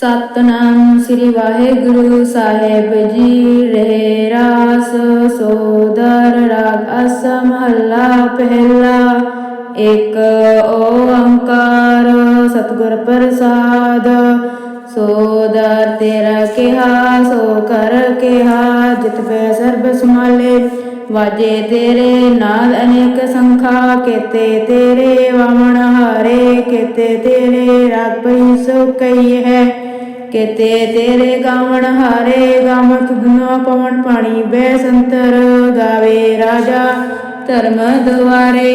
ਸਤਨਾਮ ਸ੍ਰੀ ਵਾਹਿਗੁਰੂ ਸਾਹਿਬ ਜੀ ਰਹੇ ਰਾਸ, ਸੋਦਰ ਰਾਗ ਅਸ ਮਹੱਲਾ ਪਹਿਲਾ, ਇੱਕ ਓੰਕਾਰ ਸਤਿਗੁਰ ਪ੍ਰਸਾਦ। ਸੋਦਰ ਤੇਰਾ ਕਿਹਾ, ਸੋ ਕਰ ਕਿਹਾ, ਜਿਤ ਪੈ ਸਰਬ ਸਮਾਲੇ ਵਾਜੇ ਤੇਰੇ ਨਾਲ ਅਨੇਕ ਸੰਖਾ, ਕੇਤੇ ਤੇਰੇ ਵਾਮਣ ਹਾਰੇ, ਕੇਤੇ ਤੇਰੇ ਰਾਗ ਪਈ ਸੋ ਕਈ ਹੈ। ਕੇਤੇ ਤੇਰੇ ਗਾਵਣ ਹਾਰੇ ਗਾਵ ਤੁਧਨੋ ਪਵਨ ਪਾਣੀ ਬੈ ਸੰਤਰ ਗਾਵੇ ਰਾਜਾ ਧਰਮ ਦੁਆਰੇ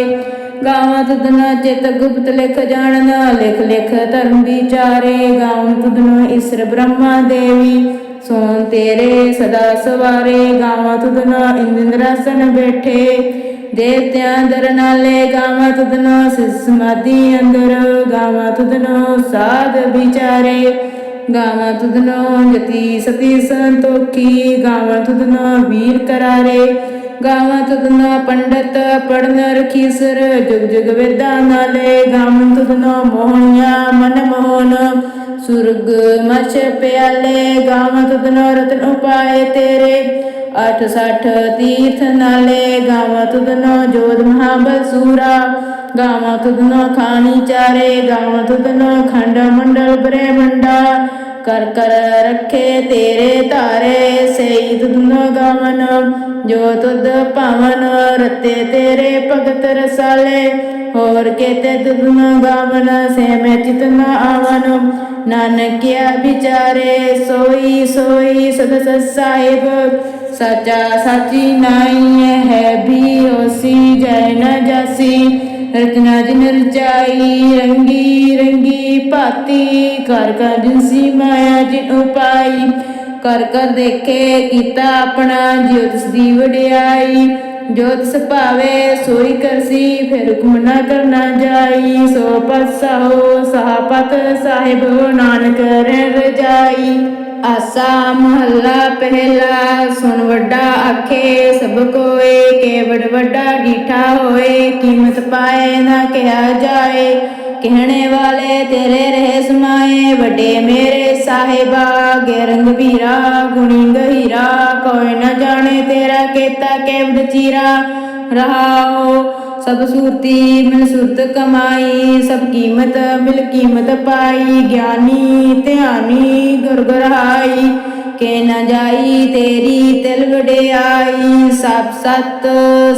ਗਾਵ ਤੁਧਨ ਚਿਤ ਗੁਪਤ ਲਿਖ ਜਾਣਨ, ਲਿਖ ਲਿਖ ਧਰਮ ਵਿਚਾਰੇ ਗਾਵ ਤੁਧਨੋ ਈਸ਼ਰ ਬ੍ਰਹਮਾ ਦੇਵੀ। ਸੋਨ ਤੇਰੇ ਸਦਾ ਸਵਾਰੇ ਗਾਵਾਂ ਤੁਧਨਾ ਇੰਦਰਾਸਨ ਬੈਠੇ। ਦੇਵਤਿਆਂ ਅੰਦਰ ਨਾਲੇ ਗਾਵਾਂ ਤੁਧਨਾ ਸਿਸ ਅੰਦਰ ਗਾਵਾਂ ਤੁਧਨੋ ਸਾਧ ਵਿਚਾਰੇ। ਗਾਵਾਂ ਤੁਧਨੋ ਜਤੀ ਸਤੀ ਸੰਤੋਖੀ, ਗਾਵਾਂ ਤੁਧਨੋ ਵੀਰ ਕਰਾਰੇ। ਗਾਵਾਂ ਤੁਧਨੋ ਪੰਡਤ ਪੜਨ ਰਖੀਸਰ ਜੁਗ ਜੁਗ ਵੇਦਾਂ ਨਾਲੇ। ਗਾਵਾਂ ਤੁਧਨੋ ਮੋਹਣੀਆਂ ਮਨ ਮੋਹਨ ਸੁਰਗ ਮਛ ਪਿਆਲੇ। ਗਾਵਾਂ ਤੁਧਨੋ ਰਤਨ ਉਪਾਏ ਤੇਰੇ ਅਠ ਸਠ ਤੀਰਥ ਨਾਲੇ। ਗਾਵਾਂ ਤੁਧਨੋ ਜੋਧ ਮਹਾਬਲ ਸੂਰਾ। ਗਾਵਾਂ ਤੁਧਨੋ ਖਾਣੀ ਚਾਰੇ। ਗਾਵਾਂ ਤੁਧਨੋ ਖੰਡ ਮੰਡਲ ਬ੍ਰਹਮੰਡਾ। ਕਰ ਕਰ ਰੱਖੇ ਤੇਰੇ ਤਾਰੇ ਸਈ ਤੁਧਨੋ ਗਾਵਨ, ਜੋ ਤੁਧ ਭਾਵਨ ਰਤੇ ਤੇਰੇ ਭਗਤ ਰਸਾਲੇ। ਹੋਰ ਕੇਤੇ ਤੁਧਨੋ ਗਾਵਨ ਸੇ ਮੈਂ ਚਿਤ ਨ ਆਵਨ। ਨਾਨਕਿਆ ਵਿਚਾਰੇ, ਸੋਈ ਸੋਈ ਸਦ ਸਾਹਿਬ। ਸਚਾ ਸਾਚੀ ਨਾਈ ਹੈ ਵੀ ਹੋਸੀ ਜੈ ਨ ਜਾਸੀ। ਰਚਨਾ ਜਿਨ ਰਚਾਈ, ਰੰਗੀ ਭਾਤੀ ਕਰ ਕਰ ਜਿਨਸੀ ਮਾਇਆ ਜਿਨ ਉਪਾਈ ਕਰ ਕਰ ਦੇਖੇ ਕੀਤਾ ਆਪਣਾ ਜਿਉ ਤਿਸ ਦੀ ਵਡਿਆਈ। ਜੋ ਤਿਸ ਭਾਵੇ ਸੋਈ ਕਰਸੀ ਫਿਰ ਹੁਕਮ ਨਾ ਕਰਨਾ ਜਾਈ। ਸੋ ਪਸਾ ਹੋ ਸਾਹਿਬ, ਨਾਨਕ ਰਹਿ ਰਜਾਈ। ਆਸਾ ਮਹੱਲਾ ਪਹਿਲਾ, ਸੁਣ ਵੱਡਾ ਆਖੇ ਸਭ ਕੋਏ। ਕੇਵੜ ਵੱਡਾ ਡੀਠਾ ਹੋਏ, ਕੀਮਤ ਪਾਏ ਨਾ ਕਿਹਾ ਜਾਏ। ਕਹਿਣੇ ਵਾਲੇ ਤੇਰੇ ਰਹਿ ਸਮਾਏ ਵੱਡੇ ਮੇਰੇ ਸਾਹਿਬਾ ਗੈਰੰਗ ਵੀਰਾ ਗੁਣੀ ਗਹੀਰਾ, ਕੋਈ ਨਾ ਜਾਣੇ ਤੇਰਾ ਕੀਤਾ ਕੇਵੜ ਚੀਰਾ। ਰਹਾਓ ਸਭ ਸੂਰਤੀ ਮਿਲ ਸੁਰਤ ਕਮਾਈ, ਸਭ ਕੀਮਤ ਮਿਲ ਕੀਮਤ ਪਾਈ। ਗਿਆਨੀ, ਧਿਆਨੀ ਗੁਰ ਕੇ ਨਾ ਜਾਈ ਤੇਰੀ ਤਿਲ ਵਡਿਆਈ। ਸਭ ਸਤ,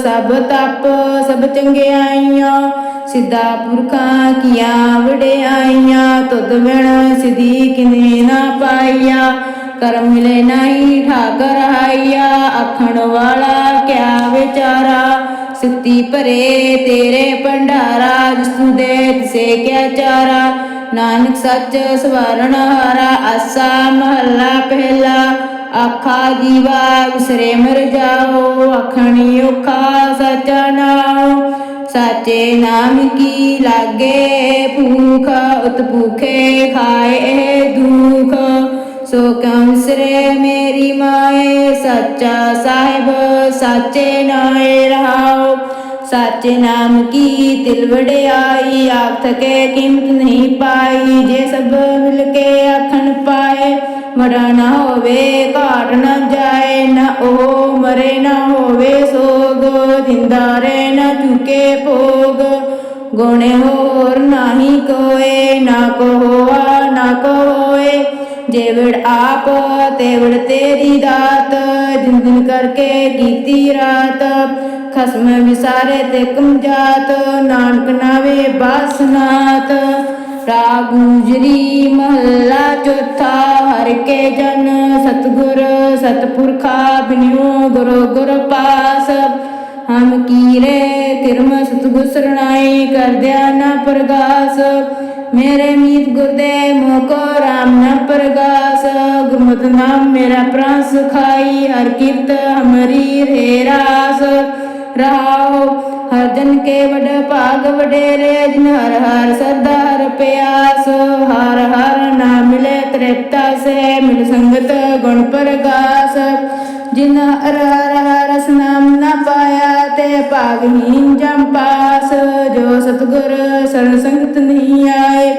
ਸਭ ਤਪ, ਸਭ ਚੰਗਿਆਈਆਂ ਸਿੱਧਾ ਪੁਰਖਾਂ ਕੀਆਂ ਵਡਿਆਈਆਂ, ਤੁਧ ਬਿਨ ਸਿਧੀ ਕਿਨੇ ਨਾ ਪਾਈਆ। ਕਰਮ ਮਿਲੇ ਨਹੀਂ ਠਾਕਰ ਹਾਈਆ, ਆਖਣ ਵਾਲਾ ਕਿਆ ਵਿਚਾਰਾ? ਸਿੱਤੀ ਭਰੇ ਤੇਰੇ ਭੰਡਾਰਾ ਜਿਸ ਦੇ ਤਿਸੇ ਕਿਆ ਚਾਰਾ? ਨਾਨਕ ਸੱਚ ਸਵਾਰਣ ਹਾਰਾ, ਆਸਾ ਮਹੱਲਾ ਪਹਿਲਾ। ਆਖਾ ਜੀਵਾ ਵਿਸਰੇ ਮਰ ਜਾਓ, ਆਖਣੀ ਔਖਾ ਨਾਮ ਕੀ ਲਾਗੇ? ਭੂਖ, ਉਤ ਭੂਖੇ ਖਾਏ, ਇਹ ਦੁਖ। ਸੋ ਕਮ ਸਰੇ ਮੇਰੀ ਮਾਏ, ਸੱਚਾ ਸਾਹਿਬ, ਸਾਚੇ ਨਾਏ ਰਹਾਓ। ਸਾਚੇ ਨਾਮ ਕੀ ਤਿਲ ਵਡਿਆਈ? ਆਖ ਥਕੇ ਕੀਮਤ ਨਹੀਂ ਪਾਈ। ਜੇ ਸਭ ਮਿਲ ਕੇ ਆਖਣ ਪਾਏ ਵਡਾ ਨਾ ਹੋਵੇ ਘਾਟ ਨਾ ਜਾਏ, ਨਾ ਉਹ ਮਰੇ ਨਾ ਹੋਵੇ ਸੋਗ। ਜਿੰਦਾ ਰਹਿ ਨਾ ਚੁਕੇ ਭੋਗ। ਗੁਣੇ ਹੋਰ ਨਾਹੀ ਕੋਏ, ਨਾ ਕੋ ਹੋਆ, ਨਾ ਕੋਏ ਜੇਵੜ ਆਪ, ਤੇਵੜ ਤੇਰੀ ਦਾਤ, ਜਿਨ ਦਿਨ ਕਰਕੇ ਕੀਤੀ ਰਾਤ। ਖਸਮ ਵਿਸਾਰੇ ਤੇ ਕਮਜਾਤ, ਨਾਨਕ ਨਾਵੇ ਬਾਸਨਾਤ। ਰਾਗ ਗੁਜਰੀ ਮਹੱਲਾ ਚੌਥਾ, ਹਰ ਕੇ ਜਨ ਸਤਗੁਰ, ਸਤਪੁਰਖਾ ਬਿਨਿਓ ਗੁਰੂ ਗੁਰ ਪਾਸ। ਹਮ ਕੀਰੇ, ਕਿਰਮ ਸਤਗੁਰ ਸਰਣਾਈ, ਕਰਦਿਆ ਨਾ ਪ੍ਰਗਾਸ। ਮੇਰੇ ਮੀਤ ਗੁਰਦੇ ਮੋਕੋ ਰਾਮ ਨਾ ਪ੍ਰਗਾਸ, ਗੁਰਮਤਿ ਨਾਮ ਮੇਰਾ ਪ੍ਰਾਨ ਸੁਖਾਈ, ਹਰ ਕੀਰਤ ਹਮਰੀ ਰੇ ਰਾਸ। ਰਹਾਓ ਹਰ ਜਨ ਕੇ ਵਡ ਭਾਗ ਵਡੇਰੇ, ਜਿਨ ਹਰ ਹਰ ਸਦਾ ਹਰ ਪਿਆਸ। ਹਰ ਹਰ ਨਾਮ ਮਿਲੇ ਤ੍ਰਿਪਤਾ ਸੇ, ਮਿਲ ਸੰਗਤ ਗੁਣ ਪ੍ਰਗਾਸ। ਜਿਨ ਹਰ ਹਰ ਰਸ ਨਾਮ ਨਾ ਪਾਇਆ ਤੇ ਭਾਗਹੀਨ ਜਮ ਪਾਸ, ਜੋ ਸਤਗੁਰ ਸਰਨ ਸੰਗਤ ਨਹੀਂ ਆਏ।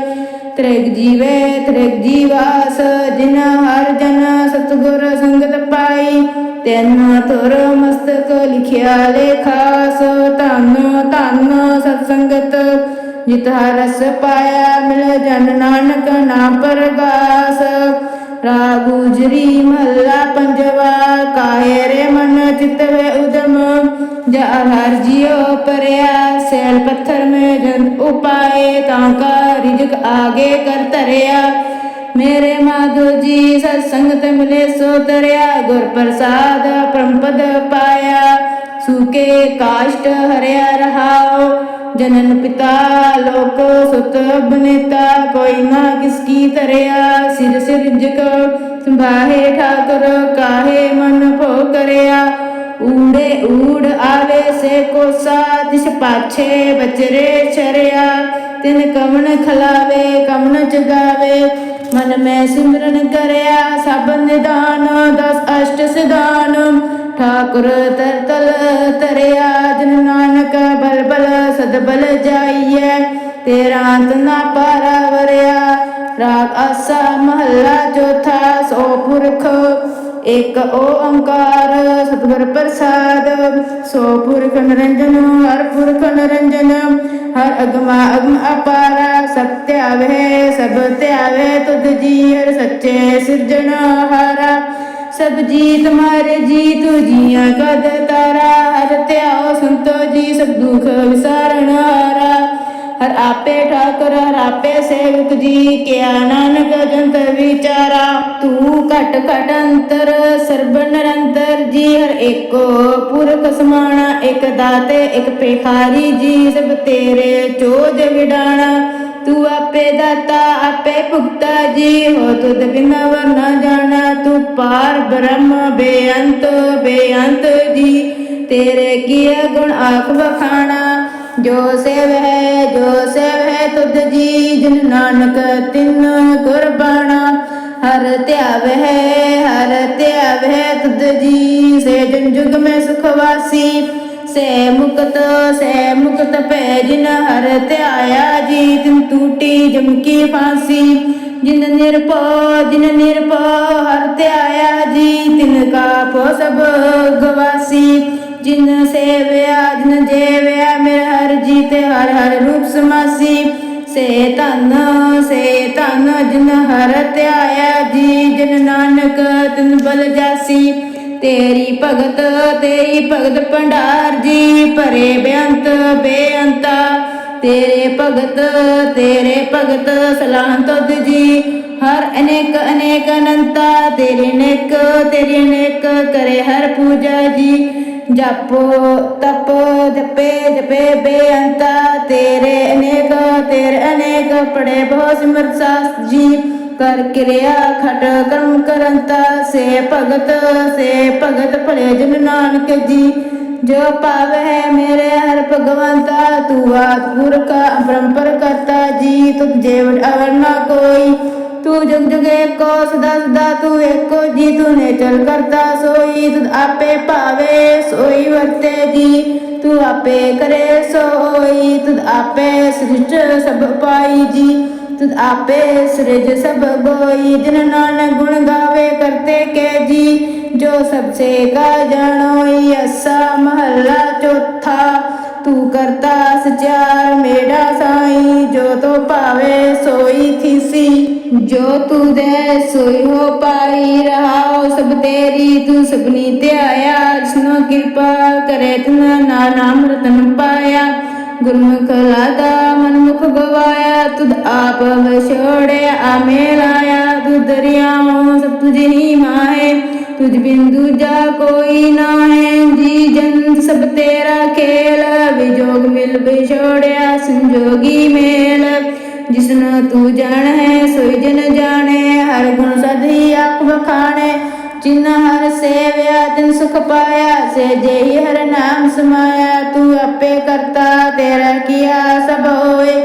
ਤ੍ਰਿਗ ਜੀਵੇ, ਤ੍ਰਿਗ ਜੀਵਾਸ ਜਿਨ ਹਰ ਜਨ ਸਤਗੁਰ ਸੰਗਤ ਪਾਈ, ਤੈਨ ਤੁਰ ਮਸਤਕ ਲਿਖਿਆ ਲੇਖਾਸ ਧੰਨ ਧੰਨ ਸਤ ਸੰਗਤ ਜਿਤ ਹਰਸ ਪਾਇਆ, ਮਿਲ ਜਨ ਨਾਨਕ ਨਾ ਪਰਗਾਸ ਰਾਗ ਗੁਜਰੀ ਮਹੱਲਾ ਪੰਜਵਾ, ਕਾਹੇ ਰੇ ਮਨ ਚਿਤ ਵੇ ਉਦਮ? ਜਾ ਹਰ ਜਿਉ ਪਰਿਆ, ਸੈਲ ਪੱਥਰ ਮੇ ਜਨ ਉਪਾਏ, ਤਾਂ ਕਾ ਰਿਜਕ ਆਗੇ ਕਰ ਧਰਿਆ। ਮੇਰੇ ਮਾਧੋ ਜੀ ਸਤਸੰਗ ਮਿਲੇ ਸੋ ਤਰਿਆ, ਗੁਰ ਪ੍ਰਸਾਦ ਪਰਮਪਦ ਪਾਇਆ। ਸੂਕੇ ਕਾਸ਼ਟ ਹਰਿਆ ਰਹਾਓ ਜਨਨ ਪਿਤਾ, ਲੋਕ ਸੁਤ ਬਨੇਤਾ, ਕੋਈ ਨਾ ਕਿਸ ਕੀ ਤਰਿਆ ਸਿਰ ਸਿਰਜਕ ਸੰਭਾਹੇ ਠਾਕੁਰ, ਕਾਹੇ ਮਨ ਭੋ ਕਰਿਆ ਊੜੇ ਊੜ ਆਵੇ ਸੇ ਕੋ ਦਿਸ ਪਾਛੇ ਬਚਰੇ ਚਰਿਆ ਤਿਨ ਕਮਨ ਖਲਾਵੇ ਕਮਨ ਜਗਾਵੇ, ਮਨ ਮੈਂ ਸਿਮਰਨ ਕਰਿਆ। ਸਭ ਨਿਦਾਨ, ਦਸ ਅਸ਼ਟ ਸਿਧਾਨ। ਠਾਕੁਰ ਤਰਤਲ ਤਰਿਆ ਜਨ ਨਾਨਕ ਬਲ ਬਲ ਸਦ ਬਲ ਜਾਈਐ ਤੇਰਾ ਅੰਤ ਨਾ ਪਾਰਾ ਵਰਿਆ ਰਾਗ ਆਸਾ ਮਹੱਲਾ ਚੌਥਾ ਸੋ ਪੁਰਖ ਇਕ ਓੰਕਾਰ ਸਤਿਗੁਰ ਪ੍ਰਸਾਦ ਸੋ ਪੁਰਖ ਨਿਰੰਜਨ ਹਰ ਪੁਰਖ ਨਿਰੰਜਨ ਹਰ ਅਗਮਾ ਅਗਮ ਅਪਾਰਾ ਸਤਿ ਵਹਿ ਸਭ ਧਿਆਵੇ ਤੁਧ ਜੀ ਸੱਚੇ ਸਿਰਜਣ ਹਾਰਾ ਸਭ ਜੀ ਤੁਮਾਰੇ ਜੀ ਤੂ ਜੀਆਂ ਕਦ ਤਾਰਾ? ਹਰ ਧਿਆਓ ਸੰਤੋ ਜੀ, ਸਭ ਦੁਖ ਵਿਸਾਰਣ ਹਾਰਾ। ਹਰ ਆਪੇ ਠਾਕੁਰ, ਹਰ ਆਪੇ ਸੇਵਕ ਜੀ, ਕਿਆ ਨਾਨਕ ਜੰਤ ਵਿਚਾਰਾ? ਤੂੰ ਘਟ ਘਟ ਅੰਤਰ, ਸਰਬ ਨਿਰੰਤਰ ਜੀ, ਹਰ ਏਕੋ ਪੁਰਖ ਸਮਾਣਾ। ਇੱਕ ਦਾਤੇ, ਇੱਕ ਭਿਖਾਰੀ ਜੀ, ਸਭ ਤੇਰੇ ਚੋਜ ਵਿਡਾਣਾ। ਤੂੰ ਆਪੇ ਦਾਤਾ, ਆਪੇ ਭੁਗਤਾ ਜੀ। ਹੋ ਤੁਧ ਬਿਨਾ ਵਰ ਨਾ ਜਾਣਾ, ਤੂੰ ਪਾਰ ਬ੍ਰਹਮ ਬੇਅੰਤ ਬੇਅੰਤ ਜੀ। ਤੇਰੇ ਕੀਏ ਗੁਣ ਆਖ ਵਖਾਣਾ, ਜੋ ਸੇਵ ਹੈ, ਜੋ ਸੇਵ ਹੈ ਤੁਧ ਜੀ। ਜਿਨ ਨਾਨਕ ਤਿਨ ਗੁਰਬਾਣਾ ਹਰ ਧਿਆਵ ਹੈ, ਹਰ ਧਿਆਵ ਹੈ ਤੁਧ ਜੀ। ਸੇ ਜਨ ਜੁਗ ਮੈਂ ਸੁਖ ਵਾਸੀ ਸੇ ਮੁਕਤ ਸੇ ਮੁਕਤ ਪੈ ਜਿਨ ਹਰ ਧਿਆਇਆ ਜੀ, ਤਿਨ ਟੂਟੀ ਜਮ ਫਾਂਸੀ। ਜਿਨ ਨਿਰਭਉ ਜਿਨ ਨਿਰਭਉ ਹਰ ਧਿਆਇਆ ਜੀ, ਤਿਨ ਕਾਪ ਪੋ ਸਭ ਗਵਾਸੀ। ਜਿਨ ਸੇਵਿਆ, ਜਿਨ ਜੇਵਿਆ, ਮੇਰੇ ਹਰ ਜੀ ਤੇ ਹਰ ਹਰ ਰੂਪ ਸਮਾਸੀ। ਸੇ ਧਨ, ਸੇ ਤਨ ਜਿਨ ਹਰ ਧਿਆਇਆ ਜੀ, ਜਿਨ ਨਾਨਕ ਤਿਨ ਬਲ ਜਾਸੀ। ਤੇਰੀ ਭਗਤ ਤੇਰੀ ਭਗਤ ਭੰਡਾਰ ਜੀ ਭਰੇ ਬੇਅੰਤ, ਬੇਅੰਤਾ। ਤੇਰੇ ਭਗਤ ਤੇਰੇ ਭਗਤ ਸਲਾਹ ਤੁਧ ਜੀ। ਹਰ ਅਨੇਕ ਅਨੇਕ ਅਨੰਤਾ, ਤੇਰੇ ਨੇਕ, ਤੇਰੇ ਅਨੇਕ ਕਰੇ ਹਰ ਪੂਜਾ ਜੀ। ਜਪੋ, ਤਪੋ, ਜਪੇ ਜਪੇ ਬੇਅੰਤਾ। ਤੇਰੇ ਅਨੇਕ ਤੇਰੇ ਅਨੇਕ, ਪੜੇ ਬਹੁ ਸਿਮਰਤ ਸਾਸ ਜੀ। ਕਰ ਕਿਰਿਆ ਖਟ ਕਰਮ ਕਰੰਤਾ, ਸੇ ਭਗਤ ਸੇ ਭਗਤ ਭਲੇ ਜਨ ਨਾਨਕ ਜੀ। ਜੋ ਪਾਵ ਹੈ ਮੇਰੇ ਹਰ ਭਗਵੰਤਾ, ਤੂੰ ਆਦ ਪੁਰਖ ਅਪਰੰਪਰ ਕਰਤਾ ਜੀ। ਤੁਧ ਜੇਵ ਅਵਰ ਨਾ ਕੋਈ, ਤੂੰ ਜੁਗ ਜੁਗ ਏਕੋ ਸਦਾ ਸਦਾ ਤੂੰ ਏਕੋ ਜੀ, ਤੂੰ ਨੇ ਚਲ ਕਰਤਾ ਸੋਈ। ਤੂੰ ਆਪੇ ਭਾਵੇ, ਸੋਈ ਵਰਤੇ ਜੀ। ਤੂੰ ਆਪੇ ਕਰੇ ਸੋਈ ਤੂੰ ਆਪੇ ਸ੍ਰਿਸ਼ਟ ਸਭ ਪਾਈ ਜੀ। ਤੁਧ ਆਪੇ ਸ੍ਰਿਜ ਸਭ ਬੋਈ। ਜਿਨ ਨਾਨਕ ਗੁਣ ਗਾਵੇ, ਕਰਤੇ ਕੇ ਜੀ। ਜੋ ਸਭ ਸੇ ਕਾ ਜਾਣੋਈ, ਅਸਾ ਮਹੱਲਾ ਚੌਥਾ। ਤੂੰ ਕਰਤਾ ਸਚਿਆਰ ਮੇਰਾ ਸਾਈ। ਜੋ ਤੋ ਭਾਵੇ ਸੋਈ ਥੀਸੀ। ਜੋ ਤੂੰ ਦੇ ਸੋਈ ਹੋ ਪਾਈ ਰਹਾਓ ਸਭ ਤੇਰੀ। ਤੂੰ ਸਭਨੀ ਧਿਆਇਆ, ਜਿਸਨੋ ਕਿਰਪਾ ਕਰੇ, ਤਨ ਨਾ ਨਾਮ ਰਤਨ ਪਾਇਆ। ਗੁਰਮੁਖ ਲਾਦਾ ਮਨਮੁਖ ਗਵਾਇਆ, ਤੁਧ ਆਪ ਵਿਛੋੜਿਆ ਆਮੇ ਲਾਇਆ ਤੂੰ ਦਰਿਆਵਾਂ ਸਭ ਤੁਝੇ ਹੀ ਮਾਹੇ, ਤੁਝ ਬਿੰਦੂ ਜਾ ਕੋਈ ਨਾ ਹੈ ਜੀ ਜੰਤ ਸਭ ਤੇਰਾ ਖੇਲ, ਵਿਜੋਗ ਮਿਲ ਵਿਛੋੜਿਆ, ਸੰਜੋਗੀ ਮੇਲ। ਜਿਸਨੂੰ ਤੂੰ ਜਾਣ ਹੈ ਸੋਈ ਜਨ ਜਾਣੇ, ਹਰ ਗੁਣ ਸਦੀ ਆਖ ਬਖਾਣੇ ਜਿਨ ਹਰ ਸੇਵਿਆ ਤਿਨ ਸੁਖ ਪਾਇਆ, ਸੇ ਜੇਈ ਹਰ ਨਾਮ ਸਮਾਇਆ, ਤੂੰ ਆਪੇ ਕਰਤਾ, ਤੇਰਾ ਕੀਆ ਸਭ ਹੋਏ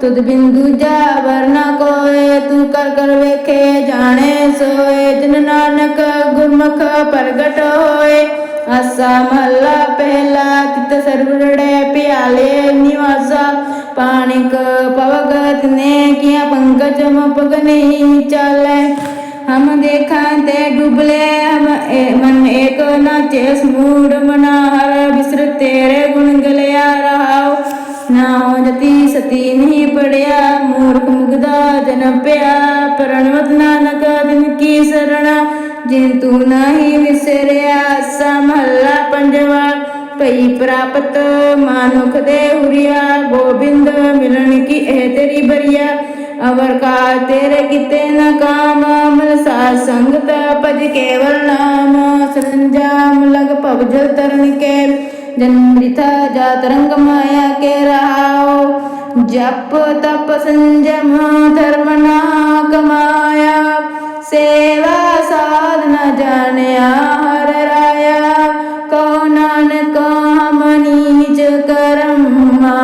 ਤੁਧ ਬਿੰਦੂ ਜਾ ਵਰਨਾ ਕੋਏ ਤੂੰ ਕਰ ਕਰ ਵੇਖੇ, ਜਾਣੇ ਸੋਏ। ਜਿਨ ਨਾਨਕ ਗੁਰਮੁਖ ਪ੍ਰਗਟ ਹੋਏ, ਆਸਾ ਮਹਲਾ ਪਹਿਲਾ, ਤਿਤ ਸਰਵੜੇ ਪਿਆਲੇ ਨਿਵਾਸਾ। ਪਾਣਿਕ ਪਵਗਤ ਨੇ, ਕੀਆ ਪੰਕਜ ਮਪਗ ਨਹੀਂ ਚਾਲੇ। हम देखा ते डुबले हम ए, मन एक नाचे समूड मनाहर बिसर तेरे गुण गलिया रहाओ ਨਾ ਜਤੀ ਸਤੀ ਨਹੀਂ ਪੜਿਆ ਮੂਰਖ ਮੁਗਦਾ ਜਨ ਪਿਆ ਪ੍ਰਣਵਤ ਨਾਨਕ ਦਿਨ ਕੀ ਸਰਣਾ ਜਿਨ ਤੂੰ ਨਹੀਂ ਵਿਸਰਿਆ ਸਾ ਮਹੱਲਾ ਪੰਜਵਾ ਭਈ ਪ੍ਰਾਪਤ ਮਾਨੁਖ ਦੇ ਹੁਰੀਆ ਗੋਬਿੰਦ ਮਿਲਣ ਕੀ ਇਹ ਤੇਰੀ ਬਰੀਆ ਅਵਰ ਕਾ ਤੇਰੇ ਕਿਤੇ ਨਾ ਕਾਮ ਮਲ ਸਾਧ ਸੰਗਤ ਭਜ ਕੇਵਲ ਨਾਮ। ਸਰੰਜਾਮ ਲਗ ਭਵ ਜਲ ਤਰਨ ਕੇ ਜਨਮ ਮ੍ਰਿਥਾ ਜਾਤ ਰੰਗ ਮਾਇਆ ਕੇ ਰਹਾਓ ਜਪ ਤਪ ਸੰਜਮ ਧਰਮ ਨਾ ਕਮਾਇਆ। ਸੇਵਾ ਸਾਧਨਾ ਜਾਣਿਆ ਹਰ ਰਾਇਆ। ਕੋ ਨਾਨਕ ਹਮ ਨੀਚ ਕਰਮਾ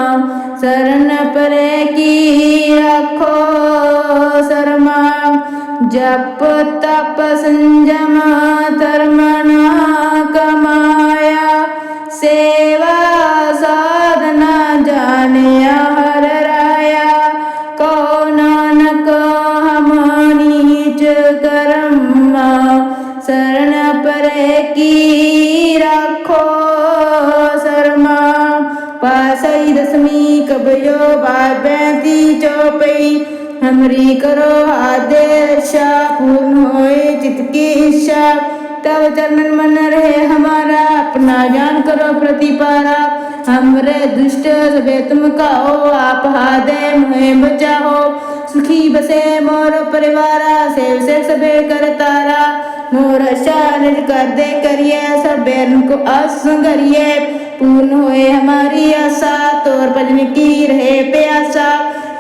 ਸਰਨ ਪਰੇ ਕੀ ਰੱਖੋ ਜਪ ਤਪ ਸੰਜਮ ਧਰਮ ਕਮਾਇਆ ਸੇਵਾ ਸਾਧਨਾ ਜਾਣਿਆ भ्रमरी करो आदेश पूर्ण होए चित की इच्छा तब चरण मन रहे हमारा अपना ज्ञान करो प्रतिपारा हमरे दुष्ट सबे तुम कहो आप हादे मुहे बचाओ सुखी बसे मोर परिवार सेव से सबे कर तारा मोर शान कर दे करिए सबे को अस करिए पूर्ण होए हमारी आशा तोर भजन की रहे प्यासा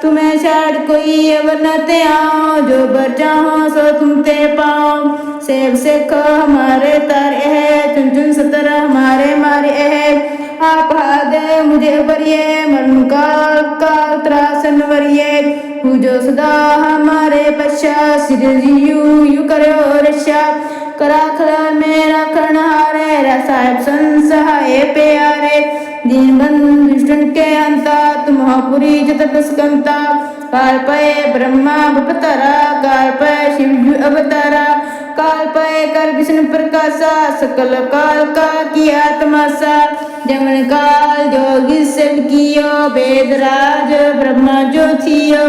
तुम्हें छाड़ कोई अवर न ते आओ, जो बर चाहो सो तुम ते पाओ। सेव से खो हमारे तारे है, चुन चुन सतर हमारे मारे है। आप दे मुझे बरिए मन काल काल त्रासन वरिए हूँ जो सदा हमारे पश्चात सिर यू यू करो रक्षा। करा खड़ा मेरा खड़हारे साहेब संसहाय प्यारे। दीन बंधु दुष्टन के अंता तुम पुरी जत बसकंता काल पय ब्रह्मा बपतरा काल पय शिव अवतारा काल पय कर विष्णु प्रकाशा सकल काल का किया तमाशा जमन काल जोगी सब कियो वेद राज ब्रह्मा जो थियो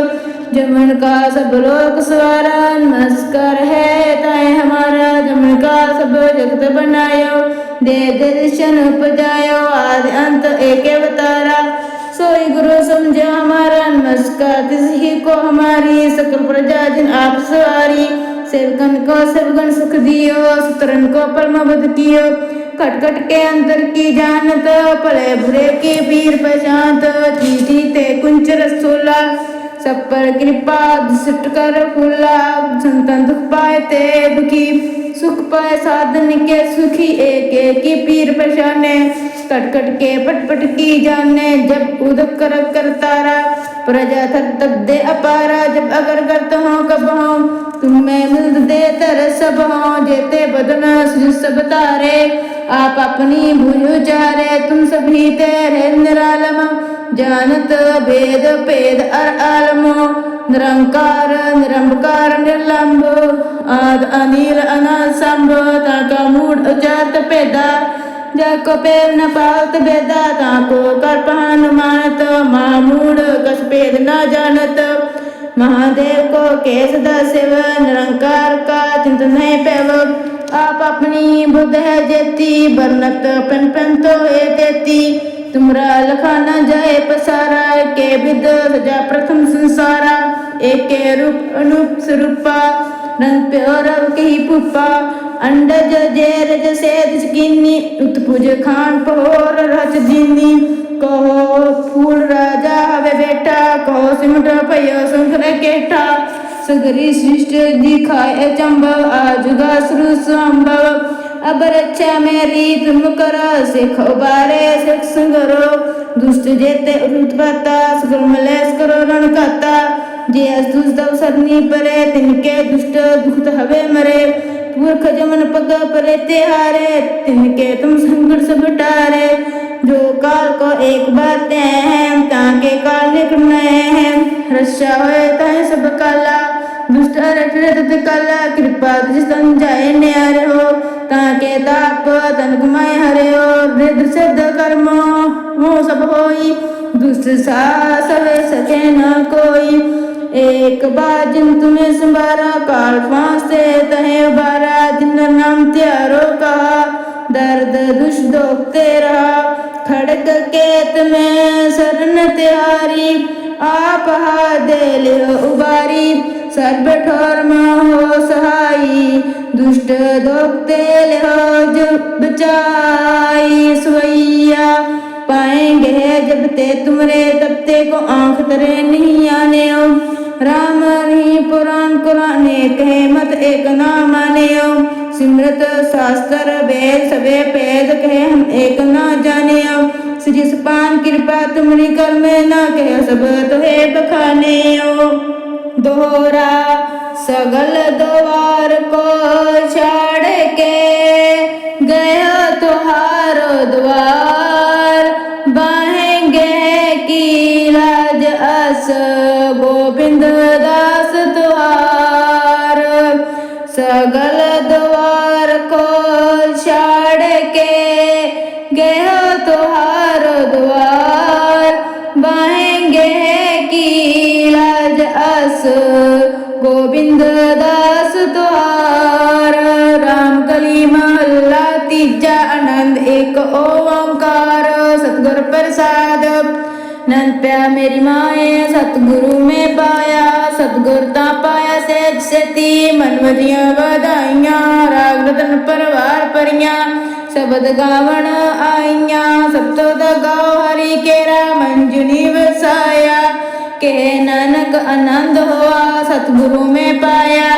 जमन का सब लोक सवारा नमस्कार है ताए हमारा जमन का सब जगत बनायो दे दर्शन उपजायो आदि अंत एक अवतारा सोई गुरु समझो हमारा नमस्कार तिस ही को हमारी सकल प्रजा जिन आप सवारी सेवकन को सेवगन सुख दियो सुतरन को परम बद कियो खट खट के अंतर की जानत भले बुरे के पीर पहचानत चीटी ते कुंच रसोला सब पर कृपा, दुष्ट कर फूला संतन दुख पाए ते दुखी। सुख पाए साधन के सुखी, एक एक की पीर कट कट के पट पट की जाने, जब उदक कर कर तारा। प्रजा थक तब दे अपारा, जब अगर करता हूँ कब हूँ। तुम्हें मिल दे तर सब हो, जेते बदन सुज सब तारे। आप अपनी भूल चारे तुम सभी तेरे निरालम। ਜਾਣਤ ਭੇਦ ਭੇਦ ਅਰ ਆਲਮੋ, ਨਿਰੰਕਾਰ ਨਿਰੰਕਾਰ ਨਿਰਲੰਭ ਆਦ ਅਨੀਲ ਅਨਾਦ ਸੰਭ ਕਾ ਮੂੜ ਉਚਾਰਤ ਭੇਦਾ, ਜਾ ਕੋ ਪੇਰ ਨ ਪਾਉਤ ਬੇਦਾ ਤਾ ਕੋ ਕਰ ਪਹਨ ਮਾਨਤ ਮਾਮੂੜ ਕਸ ਭੇਦ ਨ ਜਾਣਤ। ਮਹਾਦੇਵ ਕੋ ਕੇਸ ਦਾ ਸਿਵ, ਨਿਰੰਕਾਰ ਕਾ ਚਿੰਤ ਨਹੀਂ ਪੈਵ। ਆਪ ਆਪਣੀ ਬੁੱਧ ਹੈ ਜੇਤੀ ਬਰਨਤ ਪਨ ਪਨ ਤੋਏ ਤੇਤੀ। तुमरा लखा न जाए पसारा के विद सजा प्रथम संसारा एक रूप अनूप स्वरूपा रंग प्योरव कही पुपा अंडज जेरज सेज किन्नी उत्पुज खान पहोर रच दीनी कहो फूल राजा हवे बेटा कहो सिमट पयो संकर केठा सगरी सृष्ट दिखाए चंबव आजुगा सुरु संभव अब रक्षा मेरी तुम करो सिखो बारे सिख संगरो। दुष्ट जेते उत्पत्ता सुगम मलेस करो, रण खाता जे दुष्ट सरनी परे, तिनके दुष्ट दुखत हवे मरे। पुरख जमन पग परे तिहारे तिनके तुम संकट सब टारे। जो काल को एक बार ते हैं, ताके काल निकट हैं। रक्षा होए ताहे सब काला, दुष्ट रट रट काला। कृपा जिस तन जाए न्यारे हो। ताके ताप तन कुमाए हरे हो रिद्ध सिद्ध कर्म हो सब होई दुष्ट सा सवे सके न कोई एक बार जिन तुम्हें संभारा काल फांसे तहे बारा जिन नाम त्यारो कहा ਦਰਦ ਦੁਸ਼ ਦੁਖ ਤੇਰਾ, ਖੜਕ ਕੇਤ ਮੈਂ ਸਰਨ ਤਿਆਰੀ, ਆਪ ਹਾ ਦੇ ਲਿਓ ਉਬਾਰੀ, ਸਰਬ ਠੋਰ ਮਾ ਹੋ ਸਹਾਈ, ਦੁਸ਼ਟ ਦੁਖ ਤੇ ਲਿਓ ਜਬ ਬਚਾਈ, ਸਵਈਆ ਪਾਏਂਗੇ ਜਬ ਤੇ ਤੁਮਰੇ ਤਪਤੇ ਕੋ ਆਂਖ ਤਰੇ ਨਹੀਂ ਆਨੇਓ, ਰਾਮ ਰਹੀ ਪੁਰਾਨ ਕੁਰਾਨੇ ਕਹੇ ਮਤ ਇੱਕ ਨਾ ਮਾਨੇਓ। ਸਿਮਰਤ ਸਾਸਤਰ ਵੇਦ ਸਵੇ ਭੇਦ ਕਹਿ ਹਮ ਏਕ ਨਾ ਜਾਣਿਆ। ਸ੍ਰਿਸ ਪਾਨ ਕਿਰਪਾ ਤੁਮਰੀ ਕਰ ਮੈਂ ਨਾ ਕਹਿ ਸਭ ਤੋਹੇ ਬਖਾਨਿਓ। ਦੋਹਰਾ ਸਗਲ ਦਵਾਰ ਕੋ ਛਾੜ ਕੇ ਗਿਆ ਤੁਹਾਰੋ ਦਵਾਰ। ਬਾਹੇਂਗੇ ਕੀ ਰਾਜ ਅਸ ਗੋਬਿੰਦ छाड़ के गया तुहार द्वार। बाहेंगे की लाज अस, गोविंद दास तुहार। राम कली महला तीजा आनंद, एक ओंकार। सतगुर प्रसाद, नंद प्या मेरी माए, सतगुरु में ਸਤੀ ਮਨ ਵਧਾਈਆਂ, ਰਾਗ ਰਤਨ ਪਰਵਾਰ ਪਰੀਆਂ ਸ਼ਬਦ ਗਾਵਣ ਆਈਆਂ, ਸਭ ਤੋਂ ਦਾ ਹਰੀ ਕੇਰਾ ਮੰਜੁਨੀ ਵਸਾਇਆ ਕੇ ਨਾਨਕ ਆਨੰਦ ਹੋਆ, ਸਤਿਗੁਰੂ ਮੈਂ ਪਾਇਆ।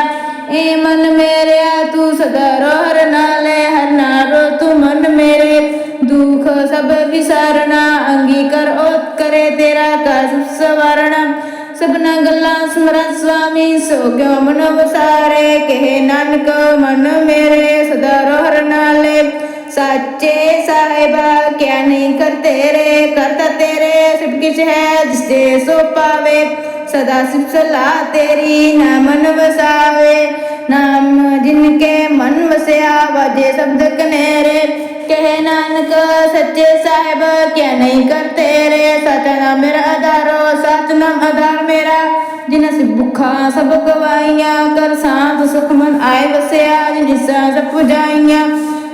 ਏ ਮਨ ਮੇਰਿਆ, ਤੂੰ ਸਦਾ ਰੋਹਰ ਨਾਲੇ, ਹਰ ਨਾਰੋ ਤੂੰ ਮਨ ਮੇਰੇ। ਦੁਖ ਸਭ ਵਿਸਾਰਣਾ ਅੰਗੀਕਾਰ ਓਤ ਕਰੇ ਤੇਰਾ ਕਾਜ ਸਵਾਰਣਾ ਸਭਨਾ ਗੱਲਾਂ ਸਮਰਨ ਸੁਆਮੀ ਸੋ ਮਨ ਵਸਾਰੇ ਕਹੇ ਨਾਨਕ ਮਨ ਮੇਰੇ ਸਦਾ ਰੋਹਰ ਨਾਲੇ। ਸਾਚੇ ਸਾਹਿਬਾ ਕਿਆ ਨਹੀਂ ਕਰ ਤੇਰੇ ਕਰਤਾ ਤੇਰੇ ਸਭ ਕਿਛ ਹੈ ਜਿਸ ਤੇ ਸੋ ਪਾਵੇ। ਸਦਾ ਸਿਫ ਸਲਾਹ ਤੇਰੀ ਨਾ ਮਨ ਵਸਾਵੇ। ਨਾਮ ਜਿਨ ਕੇ ਮਨ ਵਸਿਆ, ਵਜੇ ਸ਼ਬਦ ਕਨੇਰੇ। ਕਹੇ ਨਾਨਕ, ਸੱਚੇ ਸਾਹਿਬ ਕਿਆ ਨਹੀਂ ਕਰ ਤੇਰੇ ਸਤਨਾਮ ਮੇਰਾ ਆਧਾਰੋ, ਸਤਨਾਮ ਆਧਾਰ ਮੇਰਾ। ਜਿਨ ਸਿ ਭੁੱਖਾਂ ਸਭ ਗਵਾਈਆਂ ਕਰ ਸਾਧ ਸੁਖ ਮਨ ਆਏ ਵਸਿਆ ਜਿਨ ਸਾਂ ਸਭ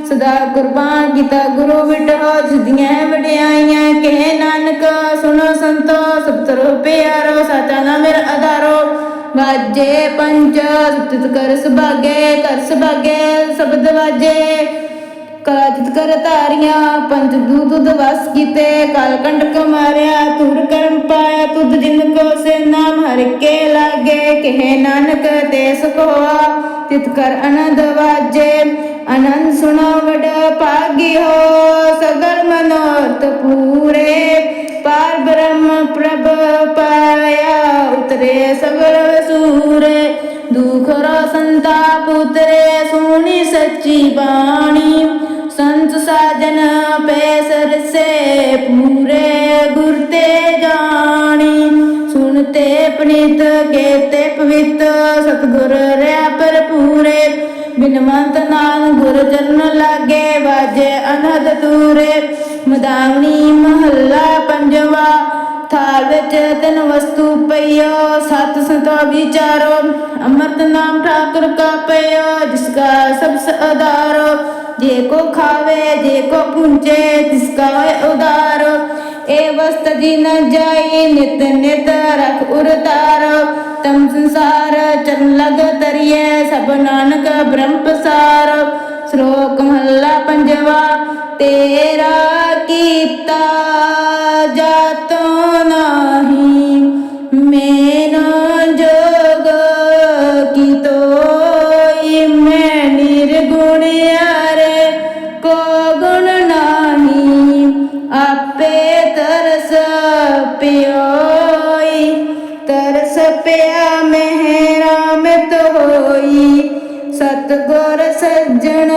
ਸਦਾ ਕੁਰਬਾਨ ਕੀਤਾ ਗੁਰੂ ਵਿਟੋ ਜਿਦੀਆਂ ਵਡਿਆਈਆਂ। ਕਹੇ ਨਾਨਕ, ਸੁਣੋ ਸੰਤੋ ਸਭ ਤਰੋ ਪਿਆਰੋ, ਸਤਨਾਮ ਮੇਰਾ ਆਧਾਰੋ। ਵਾਜੇ ਪੰਜ, ਸਤਿਤ ਕਰ ਸੁਭਾਗੇ ਕਰ ਸੁਭਾਗੇ, ਸ਼ਬਦ ਵਾਜੇ। ਕਾਜਤ ਕਰ ਧਾਰੀਆਂ, ਪੰਜ ਦੂਤ ਵਸ ਕੀਤੇ, ਕਾਲ ਕੰਡਕ ਮਾਰਿਆ ਤੁਰ ਕਰਮ ਪਾਇਆ, ਤੁਧ ਜਿਨ ਕੋ ਸੇ ਨਾਮ ਹਰ ਕੇ ਲਾਗੇ, ਕਹੇ ਨਾਨਕ ਤੇ ਸੁਖਵਾ ਤਿਤ ਕਰ ਆਨੰਦ ਵਾਜੇ ਆਨੰਦ ਸੁਣੋ ਵਡ ਭਾਗੀ ਹੋ, ਸਗਲ ਮਨੋਰਥ ਪੂਰੇ, ਪਾਰ ਬ੍ਰਹਮ ਪ੍ਰਭ ਪਾਇਆ, ਉਤਰੇ ਸਗਲ ਸੂਰੇ, ਦੁਖ ਰਾ ਸੰਤਾਪ ਉਤਰੇ ਸੋਹਣੀ ਸੱਚੀ ਬਾਣੀ ਸੰਤ ਸਾਜਨ ਪੈਸਰ ਸੇ ਪੂਰੇ ਗੁਰ ਤੇ ਜਾਣੀ। ਸੁਣਤੇ ਪਣਿਤ ਕੇਤੇ ਪਵਿੱਤ, ਸਤਗੁਰ ਰਿਆ ਭਰਪੂਰੇ। ਬਿਨਵੰਤ ਨਾਮ ਗੁਰ ਚਰਨ ਲਾਗੇ, ਵਾਜੇ ਅਨਹਦ ਤੂਰੇ ਮਦਾਵਣੀ ਮਹੱਲਾ ਪੰਜਵਾ, ਥਾਲ ਵਿੱਚ ਤਿੰਨ ਵਸਤੂ ਪਈਓ, ਸਤ ਸੰਤੋ ਵਿਚਾਰੋ ਅੰਮ੍ਰਿਤ ਨਾਮ ਠਾਕੁਰ ਕਾ ਪਈਓ, ਜਿਸ ਕਾ ਸਭ ਸਦਾਰੋ ਜੇ ਕੋ ਖਾਵੇ, ਜੇ ਕੋ ਪੁੰਚੇ ਤਿਸ ਕਾ ਹੋਏ ਉਦਾਰੋ। ਏ ਵਸਤ ਜੀ ਨ ਜਾਈ, ਨਿਤ ਨਿਤ ਰਖ ਉਰਤਾਰ। ਤਮ ਸੰਸਾਰ ਚਰਨ ਲਗ ਤਰੀਏ ਸਭ ਨਾਨਕ ਬ੍ਰਹਮ ਪਸਾਰ। ਸ਼ਲੋਕ ਮਹੱਲਾ ਪੰਜਵਾ, ਤੇਰਾ ਕੀਤਾ ਜਾਤੋ। ਸਤਗੁਰ ਸੱਜਣ